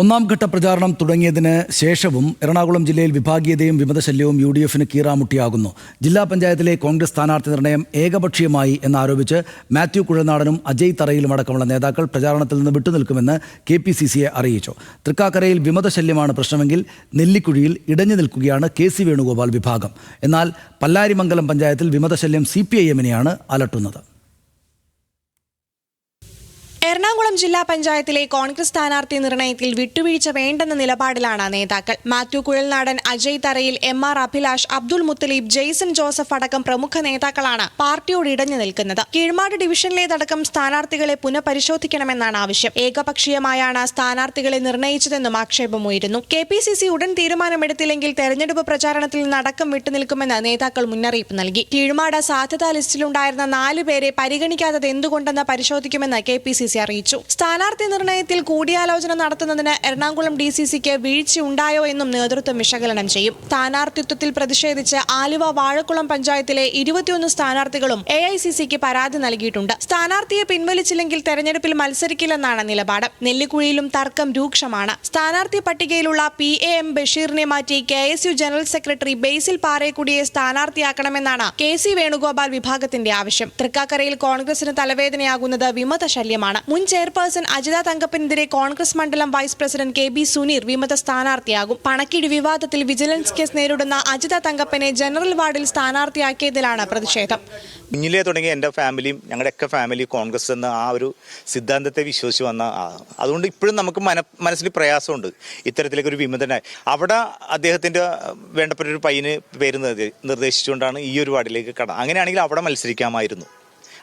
ഒന്നാം ഘട്ട പ്രചാരണം തുടങ്ങിയതിന് ശേഷവും എറണാകുളം ജില്ലയിൽ വിഭാഗീയതയും വിമതശല്യവും യു ഡി എഫിന് കീറാമുട്ടിയാകുന്നു. ജില്ലാ പഞ്ചായത്തിലെ കോൺഗ്രസ് സ്ഥാനാർത്ഥി നിർണയം ഏകപക്ഷീയമായി എന്നാരോപിച്ച് മാത്യു കുഴനാടനും അജയ് തറയിലും അടക്കമുള്ള നേതാക്കൾ പ്രചാരണത്തിൽ നിന്ന് വിട്ടുനിൽക്കുമെന്ന് കെ പി സി സിയെ അറിയിച്ചു. തൃക്കാക്കരയിൽ വിമതശല്യമാണ് പ്രശ്നമെങ്കിൽ നെല്ലിക്കുഴിയിൽ ഇടഞ്ഞു നിൽക്കുകയാണ് കെ സി വേണുഗോപാൽ വിഭാഗം. എന്നാൽ പല്ലാരിമംഗലം പഞ്ചായത്തിൽ വിമതശല്യം സി പി ഐ എമ്മിനെയാണ് അലട്ടുന്നത്. എറണാകുളം ജില്ലാ പഞ്ചായത്തിലെ കോൺഗ്രസ് സ്ഥാനാർത്ഥി നിർണയത്തിൽ വിട്ടുവീഴ്ച വേണ്ടെന്ന നിലപാടിലാണ് നേതാക്കൾ. മാത്യു കുഴൽനാടൻ അജയ് തറയിൽ എം ആർ അഭിലാഷ് അബ്ദുൾ മുത്തലീബ് ജെയ്സൺ ജോസഫ് അടക്കം പ്രമുഖ നേതാക്കളാണ് പാർട്ടിയോട് ഇടഞ്ഞു നിൽക്കുന്നത്. കീഴ്മാട് ഡിവിഷനിലേതടക്കം സ്ഥാനാർത്ഥികളെ പുനഃപരിശോധിക്കണമെന്നാണ് ആവശ്യം. ഏകപക്ഷീയമായാണ് സ്ഥാനാർത്ഥികളെ നിർണയിച്ചതെന്നും ആക്ഷേപമുയരുന്നു കെ പി സി സി ഉടൻ തീരുമാനമെടുത്തില്ലെങ്കിൽ തെരഞ്ഞെടുപ്പ് പ്രചാരണത്തിൽ നടക്കം വിട്ടുനിൽക്കുമെന്ന് നേതാക്കൾ മുന്നറിയിപ്പ് നൽകി. കീഴ്മാട് സാധ്യതാ ലിസ്റ്റിലുണ്ടായിരുന്ന നാല് പേരെ പരിഗണിക്കാത്തത് എന്തുകൊണ്ടെന്ന് പരിശോധിക്കുമെന്ന് കെ പി സി സി അറിയിച്ചു. സ്ഥാനാർത്ഥി നിർണയത്തിൽ കൂടിയാലോചന നടത്തുന്നതിന് എറണാകുളം ഡി സി സിക്ക് വീഴ്ചയുണ്ടായോ എന്നും നേതൃത്വം വിശകലനം ചെയ്യും. സ്ഥാനാർത്ഥിത്വത്തിൽ പ്രതിഷേധിച്ച് ആലുവ വാഴക്കുളം പഞ്ചായത്തിലെ ഇരുപത്തിയൊന്ന് സ്ഥാനാർത്ഥികളും എ ഐ സി സിക്ക് പരാതി നൽകിയിട്ടുണ്ട്. സ്ഥാനാർത്ഥിയെ പിൻവലിച്ചില്ലെങ്കിൽ തെരഞ്ഞെടുപ്പിൽ മത്സരിക്കില്ലെന്നാണ് നിലപാട്. നെല്ലിക്കുഴിയിലും തർക്കം രൂക്ഷമാണ്. സ്ഥാനാർത്ഥി പട്ടികയിലുള്ള പി എ എം ബഷീറിനെ മാറ്റി K S U general secretary Basil പാറേക്കുടിയെ സ്ഥാനാർത്ഥിയാക്കണമെന്നാണ് കെ സി വേണുഗോപാൽ വിഭാഗത്തിന്റെ ആവശ്യം. തൃക്കാക്കരയിൽ കോൺഗ്രസിന് തലവേദനയാകുന്നത് വിമത ശല്യമാണ് മുൻ ചെയർപേഴ്സൺ അജിത തങ്കപ്പനെതിരെ കോൺഗ്രസ് മണ്ഡലം vice president K B Suneer വിമത സ്ഥാനാർത്ഥിയാകും. പണക്കിടി വിവാദത്തിൽ വിജിലൻസ് കേസ് നേരിടുന്ന അജിത തങ്കപ്പനെ ജനറൽ വാർഡിൽ സ്ഥാനാർത്ഥിയാക്കിയതിലാണ് പ്രതിഷേധം. കുഞ്ഞിലേ തുടങ്ങിയ എന്റെ ഫാമിലിയും ഞങ്ങളുടെയൊക്കെ ഫാമിലി കോൺഗ്രസ് എന്ന ആ ഒരു സിദ്ധാന്തത്തെ വിശ്വസിച്ച് വന്ന അതുകൊണ്ട് ഇപ്പോഴും നമുക്ക് മന മനസ്സിൽ പ്രയാസമുണ്ട് ഇത്തരത്തിലേക്ക് ഒരു വിമതനായി. അവിടെ അദ്ദേഹത്തിന്റെ വേണ്ടപ്പെട്ട ഒരു പയ്യന് പേര് നിർദ്ദേശിച്ചുകൊണ്ടാണ് ഈ ഒരു വാർഡിലേക്ക് കടന്നത് അങ്ങനെയാണെങ്കിൽ അവിടെ മത്സരിക്കാമായിരുന്നു.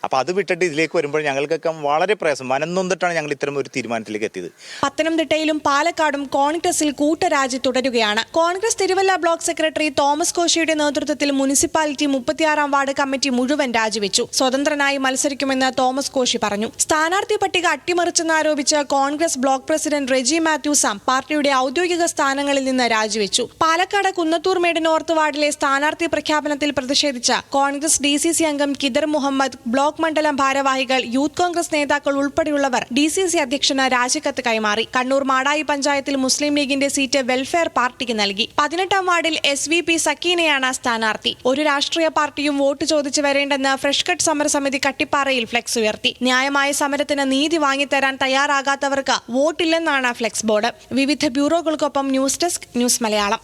അപ്പോൾ അത് വിട്ടിട്ട് ഇതിലേക്ക് വരുമ്പോൾ ഞങ്ങൾക്കൊക്കെ വളരെ പ്രയാസം. മനംനൊന്നിട്ടാണ് ഞങ്ങൾ ഇത്തരം ഒരു തീരുമാനത്തിലേക്ക് എത്തിയത്. പത്തനംതിട്ടയിലും പാലക്കാടും കോൺഗ്രസിൽ കൂട്ടരാജി തുടരുകയാണ്. കോൺഗ്രസ് തിരുവല്ല ബ്ലോക്ക് സെക്രട്ടറി തോമസ് കോശിയുടെ നേതൃത്വത്തിൽ മുനിസിപ്പാലിറ്റി മുപ്പത്തിയാറാം വാർഡ് കമ്മിറ്റി മുഴുവൻ രാജിവെച്ചു. സ്വതന്ത്രനായി മത്സരിക്കുമെന്ന് തോമസ് കോശി പറഞ്ഞു. സ്ഥാനാർത്ഥി പട്ടിക അട്ടിമറിച്ചെന്നാരോപിച്ച് കോൺഗ്രസ് ബ്ലോക്ക് പ്രസിഡന്റ് റെജി മാത്യൂസാം പാർട്ടിയുടെ ഔദ്യോഗിക സ്ഥാനങ്ങളിൽ നിന്ന് രാജിവെച്ചു. പാലക്കാട് കുന്നത്തൂർ മേട് നോർത്ത് വാർഡിലെ സ്ഥാനാർത്ഥി പ്രഖ്യാപനത്തിൽ പ്രതിഷേധിച്ച കോൺഗ്രസ് ഡി അംഗം കിദർ മുഹമ്മദ് ബ്ലോക്ക് മണ്ഡലം ഭാരവാഹികൾ യൂത്ത് കോൺഗ്രസ് നേതാക്കൾ ഉൾപ്പെടെയുള്ളവർ ഡി സി സി അധ്യക്ഷന് രാജിക്കത്ത് കൈമാറി. കണ്ണൂർ മാടായി പഞ്ചായത്തിൽ മുസ്ലിം ലീഗിന്റെ സീറ്റ് വെൽഫെയർ പാർട്ടിക്ക് നൽകി. പതിനെട്ടാം വാർഡിൽ എസ് വി പി സക്കീനയാണ് സ്ഥാനാർത്ഥി. ഒരു രാഷ്ട്രീയ പാർട്ടിയും വോട്ട് ചോദിച്ചു വരേണ്ടെന്ന് ഫ്രഷ് കട്ട് സമരസമിതി കട്ടിപ്പാറയിൽ ഫ്ലെക്സ് ഉയർത്തി. ന്യായമായ സമരത്തിന് നീതി വാങ്ങിത്തരാൻ തയ്യാറാകാത്തവർക്ക് വോട്ടില്ലെന്നാണ് ഫ്ലെക്സ് ബോർഡ്. വിവിധ ബ്യൂറോകൾക്കൊപ്പം ന്യൂസ് ഡെസ്ക് ന്യൂസ് മലയാളം.